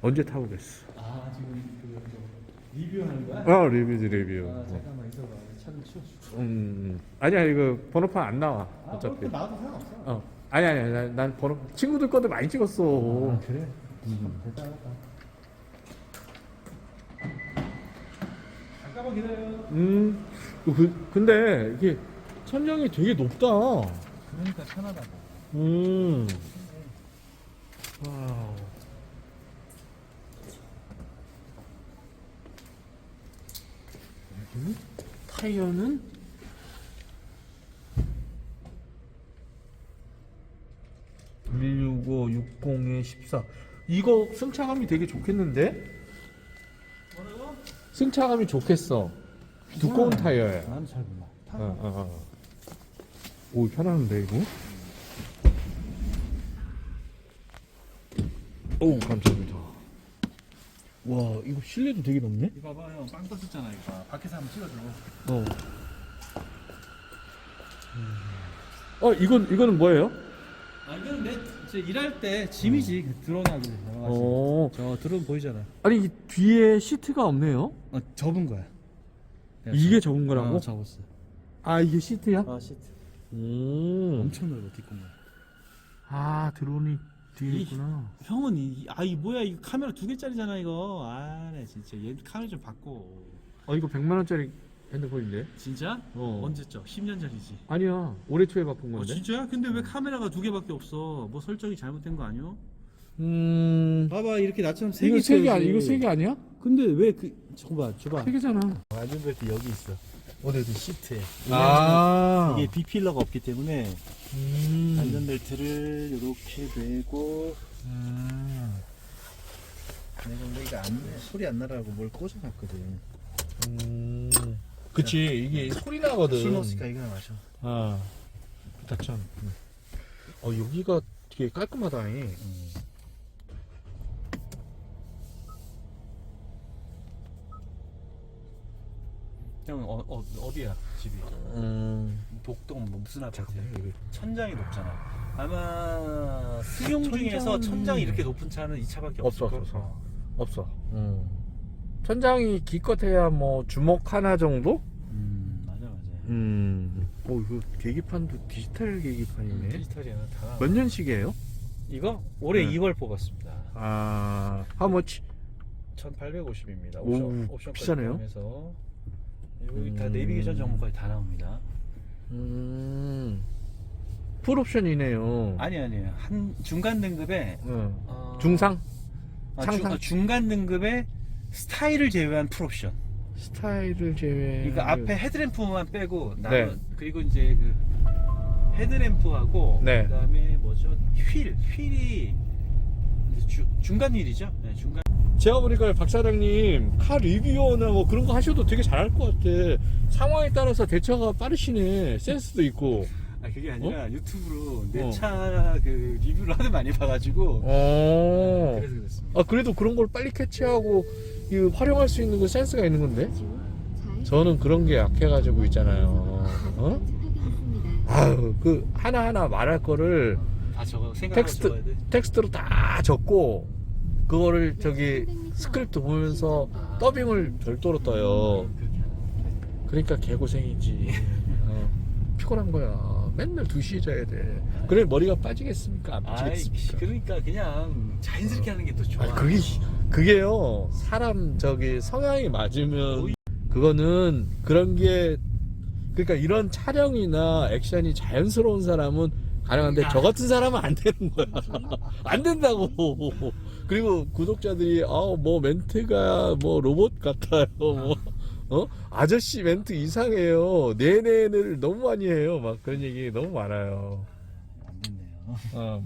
언제 타보겠어. 아 지금 그 저, 리뷰하는 거야? 어 리뷰지 리뷰. 아 잠깐만 있어봐 차좀 치워줄게 음 아니야 이거 번호판 안 나와 아 어차피. 나와도 상관없어 어 아니 아니 아니 난, 난 번호 친구들 것도 많이 찍었어. 아 그래? 참 대단하다 잠깐만 기다려 음 그, 근데 이게 천장이 되게 높다. 그러니까 편하다고 음. 와우. 음? 타이어는 (165) (60에) (14) 이거 승차감이 되게 좋겠는데 뭐라고? 승차감이 좋겠어 두꺼운 타이어야 나는 잘 몰라 타 어, 어, 어. 오 편한데 이거? 오 감사합니다. 와 이거 실내도 되게 높네. 이거 봐봐 형 빵 떴었잖아 이거 밖에서 한번 찍어줘 어. 어 이건 이거는 뭐예요? 아 이거는 내 이제 일할 때 짐이지 드론하고 여러 가지 어 저 드론 보이잖아 아니 이 뒤에 시트가 없네요. 어 접은 거야 내가 이게 접- 적은 거라고? 어, 접었어 아 이게 시트야? 아 시트 음. 엄청 넓어 뒷공간 아 드론이 뒤에 이- 있구나. 형은 이, 아, 이 뭐야, 이거 카메라 두 개짜리잖아, 이거. 아, 나 진짜 얘 카메라 좀 바꿔. 어 이거 100만 원짜리 핸드폰인데? 진짜? 어. 언제죠? 10년 전이지. 아니야 올해 초에 바꾼 어, 건데. 진짜야? 근데 왜 카메라가 두 개밖에 없어? 뭐 설정이 잘못된 거 아니야? 음. 봐봐, 이렇게 나처럼 세 이거 개. 세 개 아니 있어야지. 이거 세 개 아니야? 근데 왜 그, 줘봐, 줘봐. 세 개잖아. 안전벨트 여기 있어. 오늘도 시트에. 아. 이게 비필러가 없기 때문에 음. 안전벨트를 이렇게 매고 음. 내가 이거 안 소리 안 나라고 뭘 꽂아놨거든. 음. 그치 이게 소리 나거든. 술 먹으니까 이거나 마셔. 아. 참. 어 여기가 되게 깔끔하다. 이. 음. 형 어, 어, 어디야 집이? 음. 복동 뭐 무슨 아파트? 이거. 천장이 높잖아. 아마 승용 천장- 중에서 천장이 이렇게 높은 차는 이 차밖에 없어, 없을 없어, 걸. 없어. 없어. 음. 천장이 기껏해야 뭐 주먹 하나 정도? 음 맞아 맞아. 음. 어 이거 계기판도 디지털 계기판이네. 디지털이야 다. 몇 년식이에요? 이거 올해 네. 2월 뽑았습니다. 아. how 1,850입니다. 오, 옵션 옵션까지 비싸네요. 포함해서 여기 다 음. 내비게이션 정보까지 다 나옵니다. 음. 풀옵션이네요. 아니 아니에요. 한 중간 등급에 응. 어, 중상 아, 상상? 중, 어, 중간 등급에 스타일을 제외한 풀옵션. 스타일을 제외. 그러니까 앞에 헤드램프만 빼고 네. 남은 그리고 이제 그 헤드램프하고 네. 그다음에 뭐죠 휠 휠이 이제 주, 중간 휠이죠. 네, 중간. 제가 보니까 박 사장님 카 리뷰어나 뭐 그런 거 하셔도 되게 잘할 것 같아. 상황에 따라서 대처가 빠르시네. 센스도 있고. 아 그게 아니라 유튜브로 내 어. 차그 리뷰를 하도 많이 봐가지고 어. 그래서 그랬습니다. 아 그래도 그런 걸 빨리 캐치하고 이 활용할 수 있는 그 센스가 있는 건데. 저는 그런 게 약해가지고 있잖아요. 어? 아유 그 하나 하나 말할 거를 다 저거 생각하고 텍스트 적어야 돼. 텍스트로 다 적고 그거를 저기 스크립트 보면서 더빙을 별도로 떠요. 그러니까 개고생이지. 어, 피곤한 거야. 맨날 2시에 자야 돼. 그래 머리가 빠지겠습니까? 안 아이 빠지겠습니까? 그러니까 그냥 자연스럽게 하는 게 더 좋아. 아니, 그게 그게요. 사람 저기 성향이 맞으면 그거는 그런 게 그러니까 이런 촬영이나 액션이 자연스러운 사람은 가능한데 아. 저 같은 사람은 안 되는 거야. 안 된다고. 그리고 구독자들이 아뭐 멘트가 뭐 로봇 같아요. 뭐 어? 아저씨 멘트 이상해요. 네네를 너무 많이 해요. 막 그런 얘기 너무 많아요. 안 됐네요. 어,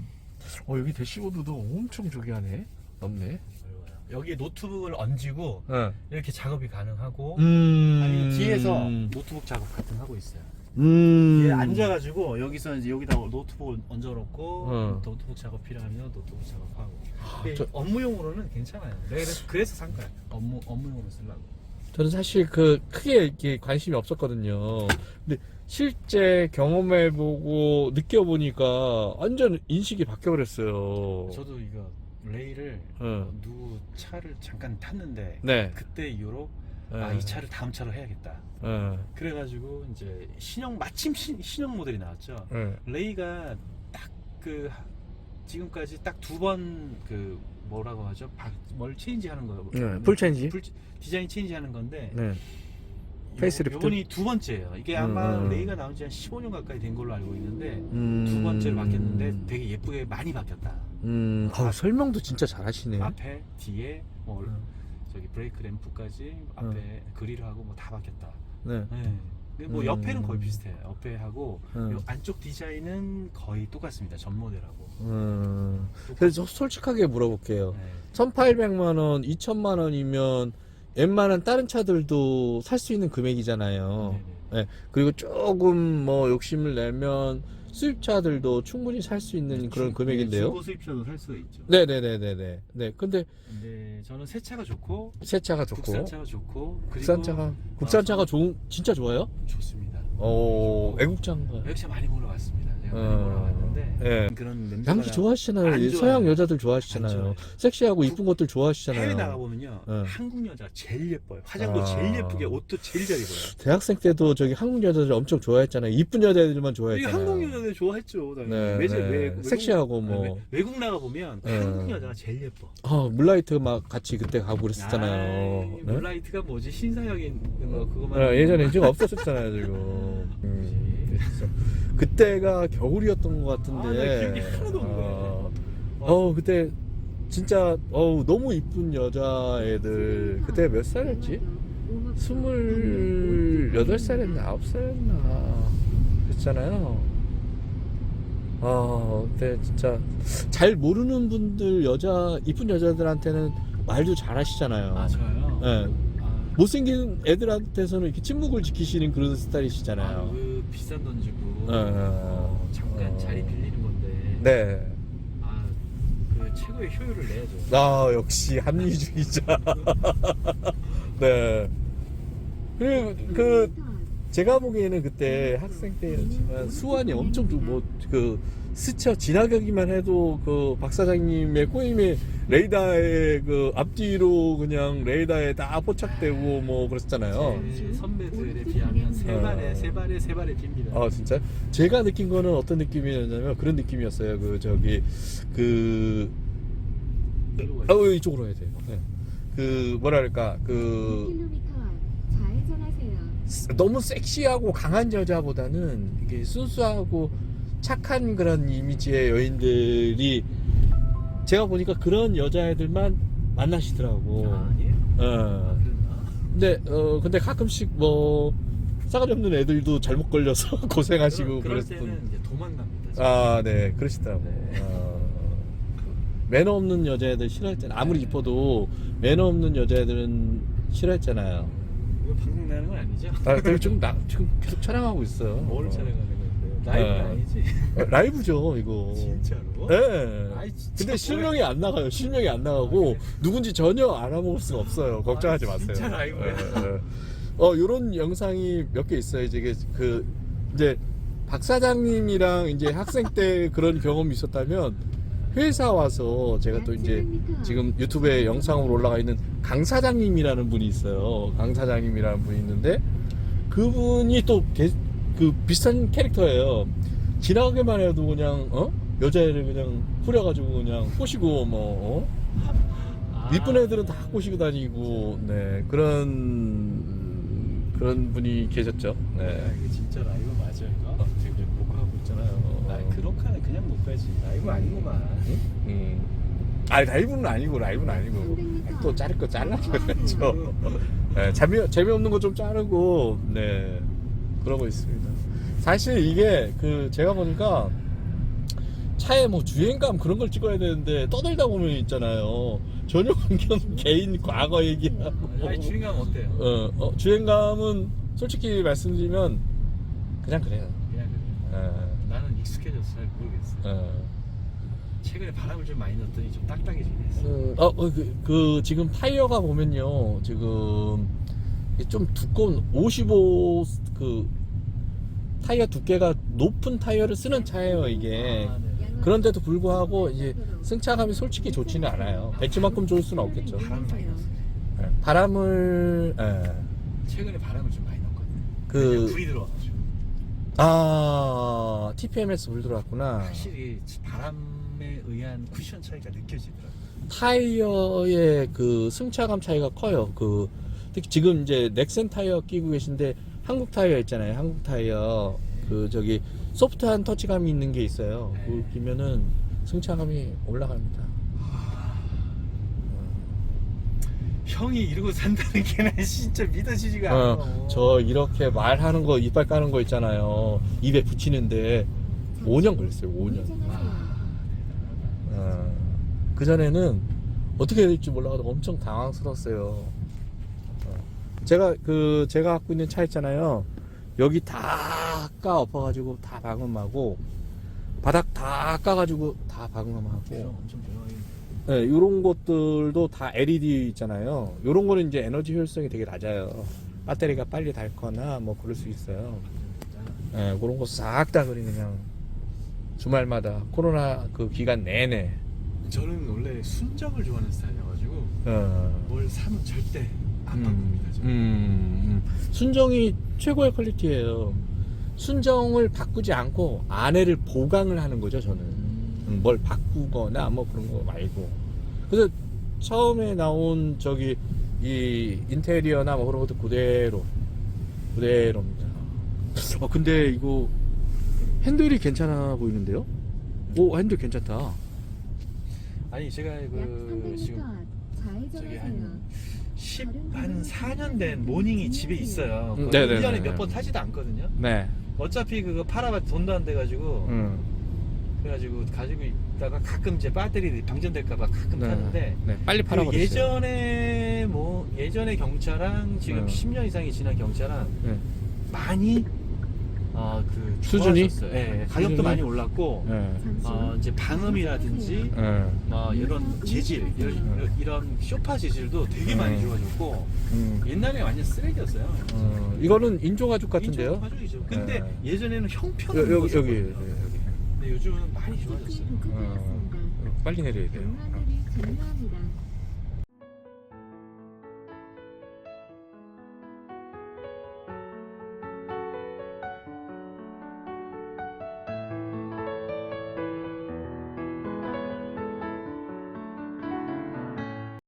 어 여기 대시보드도 엄청 저기 하네. 넓네. 여기에 노트북을 얹고 어. 이렇게 작업이 가능하고 음. 아니 뒤에서 노트북 작업 같은 거 하고 있어요. 음. 얘 앉아가지고 여기서 이제 여기다 노트북을 얹어놓고 어. 노트북 작업 필요하면 노트북 작업하고. 아, 근데 저- 업무용으로는 괜찮아요. 내가 그래서, 그래서 산 거야. 업무 업무용으로 쓰려고. 저는 사실 그 크게 이렇게 관심이 없었거든요. 근데 실제 경험해보고 느껴보니까 완전 인식이 바뀌어버렸어요. 저도 이거 레이를 어. 누구 차를 잠깐 탔는데 네. 그때 이후로 네. 아이 차를 다음 차로 해야겠다. 어. 그래가지고 이제 신형 마침 신, 신형 모델이 나왔죠. 어. 레이가 딱 그 지금까지 딱 두 번 그 뭐라고 하죠? 바, 뭘 체인지하는 거예요. 네, 풀 체인지. 풀- 디자인 체인지하는 건데 네. 요- 페이스리프트? 요번이 두 번째예요. 이게 아마 음, 음. 레이가 나온 지 한 15년 가까이 된 걸로 알고 있는데 음. 두 번째로 바뀌었는데 되게 예쁘게 많이 바뀌었다. 음. 어, 설명도 진짜 잘하시네. 앞에 뒤에 뭐 음. 저기 브레이크 램프까지 앞에 그릴하고 뭐 다 바뀌었다. 네. 네. 근데 뭐 음. 옆에는 거의 비슷해요. 옆에하고 음. 요 안쪽 디자인은 거의 똑같습니다. 전 모델하고. 음. 그래서 솔직하게 물어볼게요. 네. 1,800만 원, 2천만 원이면 웬만한 다른 차들도 살 수 있는 금액이잖아요. 네네. 그리고 조금 뭐 욕심을 내면 수입차들도 충분히 살 수 있는 그런 중- 금액인데요. 중고 수입차도 살 수가 있죠. 네네네네네. 네. 근데 근데 저는 새 차가 좋고 새 차가 좋고 국산차가 좋고 그리고 국산차가 국산차가 좋은 진짜 좋아요? 좋습니다. 어 애국차인가? 외국차 많이 몰아왔습니다. 어. 몰아왔는데 예. 그런 냄새가 좋아하시잖아요. 안이 좋아요. 서양 여자들 안 좋아하시잖아요. 좋아요. 섹시하고 이쁜 것들 좋아하시잖아요. 해외 나가 보면요 네. 한국 여자가 제일 예뻐요. 화장도 아. 제일 예쁘게 옷도 제일 잘 입어요. 대학생 때도 저기 한국 여자들 엄청 좋아했잖아요. 이쁜 여자들만 이게 좋아했잖아요. 한국 여자들 좋아했죠. 당연히. 네, 외제- 네. 외국- 섹시하고 외국- 뭐. 네, 외국 나가 보면 네. 한국 여자가 제일 예뻐. 아, 물라이트 막 같이 그때 가고 그랬었잖아요. 아이, 네? 물라이트가 뭐지 신사역에 있는 거 그거만. 아, 예전에 지금 없었었잖아요, 지금. 음, 그랬어. 그때가 겨울이었던 것 같은데. 아, 나 기억이 하나도 안 어, 어, 그때 진짜 어우 너무 이쁜 여자애들. 그때 몇 살이었지? 스물여덟 살이었나 아홉 살이었나 그랬잖아요. 아, 그때 진짜 잘 모르는 분들 여자 이쁜 여자들한테는 말도 잘하시잖아요. 아 저요. 예. 아, 못생긴 애들한테서는 이렇게 침묵을 지키시는 그런 아, 스타일이시잖아요. 그 비싼 돈 주고 어, 어, 어, 잠깐 어. 자리 빌리는 건데. 네. 아, 그 최고의 효율을 내야죠. 아 역시 합리주의자. 네. 그리고 그 제가 보기에는 그때 학생 때였지만 수완이 엄청 뭐그 스쳐 지나가기만 해도 그 박 사장님의 꼬임에 레이더에 그 앞뒤로 그냥 레이더에 다 포착되고 뭐 그랬잖아요. 제 선배들에 비하면 세 어. 발에 세 발에 세 발에 빕니다. 아 진짜? 제가 느낀 거는 어떤 느낌이었냐면 그런 느낌이었어요. 그 저기 그 어, 이쪽으로 해야 돼요. 네. 그 뭐랄까 그. 너무 섹시하고 강한 여자보다는 이게 순수하고 착한 그런 이미지의 여인들이 제가 보니까 그런 여자애들만 만나시더라고. 아? 아, 어. 근데 어 근데 가끔씩 뭐 싸가지 없는 애들도 잘못 걸려서 고생하시고 그럴, 그럴. 때는 이제 도망갑니다. 아, 네, 그러시더라고. 네. 어, 매너 없는 여자애들 싫어했잖아요. 아무리 이뻐도 매너 없는 여자애들은 싫어했잖아요. 이거 방송 나는 건 아니죠? 아, 지금 나 지금 계속 촬영하고 있어요. 뭘 어. 촬영하는 건데? 라이브는 어. 아니지? 어, 라이브죠, 이거. 진짜로? 네. 아이, 진짜 근데. 실명이 안 나가요. 실명이 안 나가고 누군지 전혀 알아먹을 수가 없어요. 걱정하지 아, 마세요. 진짜 라이브야. 예, 예. 어, 요런 영상이 몇 개 있어요. 이제 그 이제 박 사장님이랑 이제 학생 때 그런 경험이 있었다면 회사 와서 제가 또 이제 지금 유튜브에 영상으로 올라가 있는 강 사장님이라는 분이 있어요. 강 사장님이라는 분이 있는데 그분이 또 그 비슷한 캐릭터예요. 지나가기만 해도 그냥 어 여자애를 그냥 후려가지고 그냥 꼬시고 뭐 어? 아, 이쁜 애들은 다 꼬시고 다니고 네 그런 그런 분이 계셨죠. 야, 네. 이거 진짜 라이브 맞아 이거? 아, 지금 녹화하고 아, 칸은 그냥 못 가지. 라이브 아니구만. 응? 음. 아 라이브는 아니고 라이브는 아니고 또 자를 거 잘라줘야죠. 네, 재미 재미없는 거 좀 자르고 네 그러고 있습니다. 사실 이게 그 제가 보니까 차에 뭐 주행감 그런 걸 찍어야 되는데 떠들다 보면 있잖아요. 전혀 관계없는 개인 과거 얘기하고. 아니 주인공 어때요? 어, 어, 주행감은 솔직히 말씀드리면 그냥 그래요. 그냥 그래. 어, 나는 익숙해져서 잘 모르겠어. 어. 최근에 바람을 좀 많이 넣었더니 좀 딱딱해지긴 했어. 음, 어, 어, 그, 그 지금 타이어가 보면요, 지금 이게 좀 두꺼운 55그 타이어 두께가 높은 타이어를 쓰는 차예요 이게. 아, 네. 그런데도 불구하고 이제 승차감이 솔직히 좋지는 않아요. 벤츠만큼 좋을 수는 없겠죠. 바람 많이 넣었어요. 예, 바람을 예, 최근에 바람을 좀 많이 넣었거든요. 그- 불이 들어와가지고 아 TPMS 물 들어왔구나. 확실히 바람에 의한 쿠션 차이가 느껴지더라고요. 타이어의 그 승차감 차이가 커요. 그 특히 지금 이제 넥센 타이어 끼고 계신데 한국 타이어 있잖아요. 한국 타이어 그 저기 소프트한 터치감이 있는 게 있어요. 그거 끼면은 승차감이 올라갑니다. 형이 이러고 산다는 게난 진짜 믿어지지가 않아. 어, 저 이렇게 말하는 거 이빨 까는 거 있잖아요. 입에 붙이는데 5년 걸렸어요. 5년. 어, 그 전에는 어떻게 해야 될지 몰라가지고 엄청 당황스러웠어요. 어, 제가 그 제가 갖고 있는 차 있잖아요. 여기 다 까 엎어가지고 다 방음하고 바닥 다 까가지고 다 방음하고 엄청. 네, 이런 것들도 다 LED 있잖아요. 이런 거는 이제 에너지 효율성이 되게 낮아요. 배터리가 빨리 닳거나 뭐 그럴 수 있어요. 네, 그런 거 싹 다 그리 그냥 주말마다 코로나 그 기간 내내 저는 원래 순정을 좋아하는 스타일이어가지고 어, 뭘 사면 절대 안 음, 바꿉니다. 저는. 음, 음. 순정이 최고의 퀄리티예요. 순정을 바꾸지 않고 안에를 보강을 하는 거죠, 저는. 음, 뭘 바꾸거나 뭐 그런 거 말고. 그래서 처음에 나온 저기 이 인테리어나 뭐 그런 것도 그대로 그대로입니다. 어 근데 이거 핸들이 괜찮아 보이는데요? 오 핸들 괜찮다. 아니 제가 그 지금 저기 한 10, 한 4년 된 모닝이 집에 있어요. 음, 거의 네네네. 1년에 몇 번 타지도 않거든요. 네. 어차피 그거 팔아봤자 돈도 안 돼가지고 음. 그래가지고 가지고 있다가 가끔 이제 배터리 방전될까봐 가끔 네. 타는데 네. 빨리 그 팔아버렸어요. 예전에 뭐 예전에 경차랑 지금 음. 10년 이상이 지난 경차랑 네. 많이 어그 수준이? 네, 가격도 수준이? 많이 올랐고 네. 어 이제 방음이라든지 네. 뭐 이런 재질 이런, 이런- 이런 쇼파 재질도 되게 많이 음. 좋아졌고 음. 옛날에 완전 쓰레기였어요. 어, 이거는 인조 가죽 같은데요? 인조 가죽이죠. 근데 네. 예전에는 여, 여기 여기 거였거든요. 여기. 근데 요즘은 많이 좋아졌어요. 어, 빨리 내려야 돼요. 어.